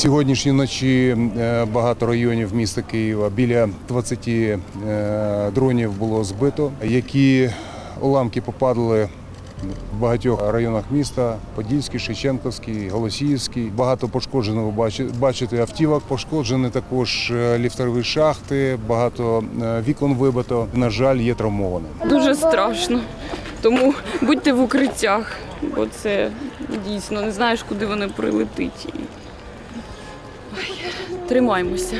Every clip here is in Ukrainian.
Сьогоднішньої ночі е, багато районів міста Києва біля 20 е, дронів було збито, які уламки попадали в багатьох районах міста: Подільський, Шевченківський, Голосіївський. Багато пошкоджено. Ви бачи- бачите автівок. Пошкоджені також е, ліфтові шахти, багато вікон вибито. На жаль, є травмовані. Дуже страшно. Тому будьте в укриттях, бо це дійсно не знаєш, куди вони прилетить. Тримаймося.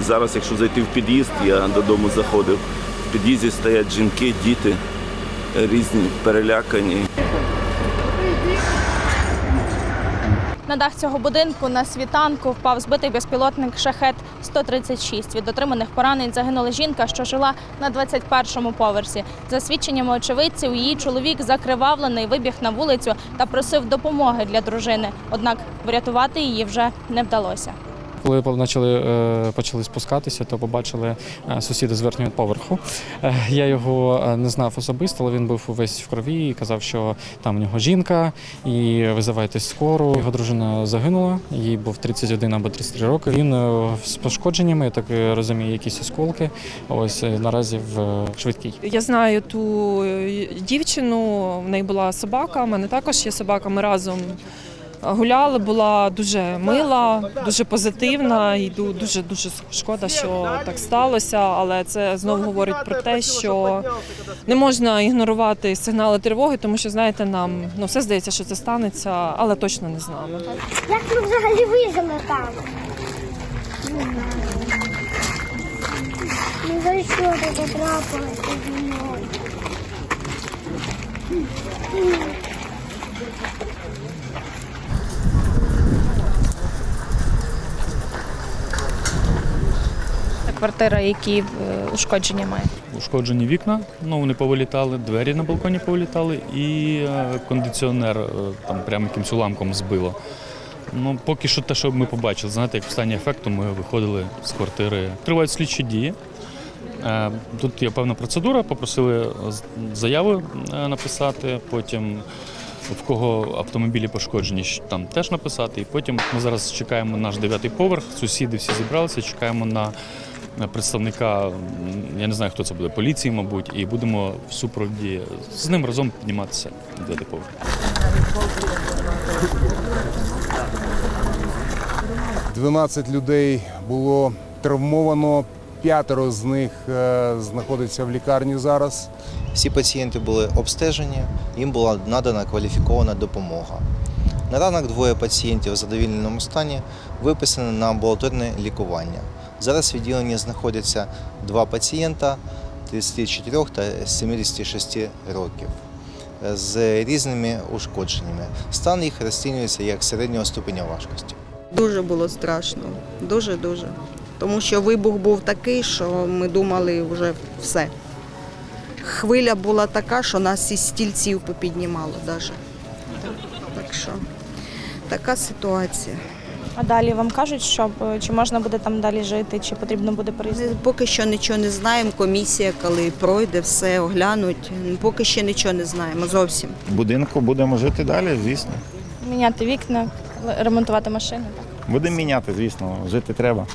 Зараз, якщо зайти в під'їзд, я додому заходив. В під'їзді стоять жінки, діти різні, перелякані. На дах цього будинку на світанку впав збитий безпілотник шахет 136 Від отриманих поранень загинула жінка, що жила на 21-му поверсі. За свідченнями очевидців, її чоловік закривавлений, вибіг на вулицю та просив допомоги для дружини. Однак врятувати її вже не вдалося. Коли почали, е, почали спускатися, то побачили е, сусіда з верхнього поверху. Е, Я його не знав особисто, але він був увесь в крові і казав, що там у нього жінка, і визивайте скору. Його дружина загинула, їй був 31 або 33 роки. Він з пошкодженнями, я так розумію, якісь осколки. Ось наразі в швидкій. Я знаю ту дівчину, в неї була собака, в мене також є собака. Ми разом гуляли, була дуже мила, дуже позитивна і дуже дуже шкода, що так сталося. Але це знову говорить про те, що не можна ігнорувати сигнали тривоги, тому що знаєте, нам ну все здається, що це станеться, але точно не знаємо. Як ми взагалі вижили там? Ну за що таке трапилося зі мною? Квартира, які е, ушкодження має. Ушкоджені вікна, ну вони повилітали, двері на балконі повилітали, і е, кондиціонер е, там прямо якимсь уламком збило. Ну, поки що те, що ми побачили, знаєте, як в стані ефекту ми виходили з квартири. Тривають слідчі дії. Тут є певна процедура, попросили з- заяви е, написати, потім в кого автомобілі пошкоджені, там теж написати. І потім ми зараз чекаємо наш дев'ятий поверх, сусіди всі зібралися, чекаємо на представника, я не знаю, хто це буде, поліції, мабуть, і будемо в супроводі з ним разом підніматися на дев'ятий поверх. – 12 людей було травмовано. П'ятеро з них е, знаходиться в лікарні зараз. Всі пацієнти були обстежені, їм була надана кваліфікована допомога. На ранок двоє пацієнтів в задовільному стані виписані на амбулаторне лікування. Зараз в відділенні знаходяться два пацієнта 34 та 76 років е, з різними ушкодженнями. Стан їх розцінюється як середнього ступеня важкості. Дуже було страшно, дуже дуже. Тому що вибух був такий, що ми думали вже все. Хвиля була така, що нас із стільців попіднімало навіть. Так що така ситуація. А далі вам кажуть, що е, чи можна буде там далі жити, чи потрібно буде переїздити? Поки що нічого не знаємо. Комісія, коли пройде, все оглянуть. Поки ще нічого не знаємо зовсім. В будинку будемо жити далі, звісно. Міняти вікна, ремонтувати машини. Будемо міняти, звісно, жити треба.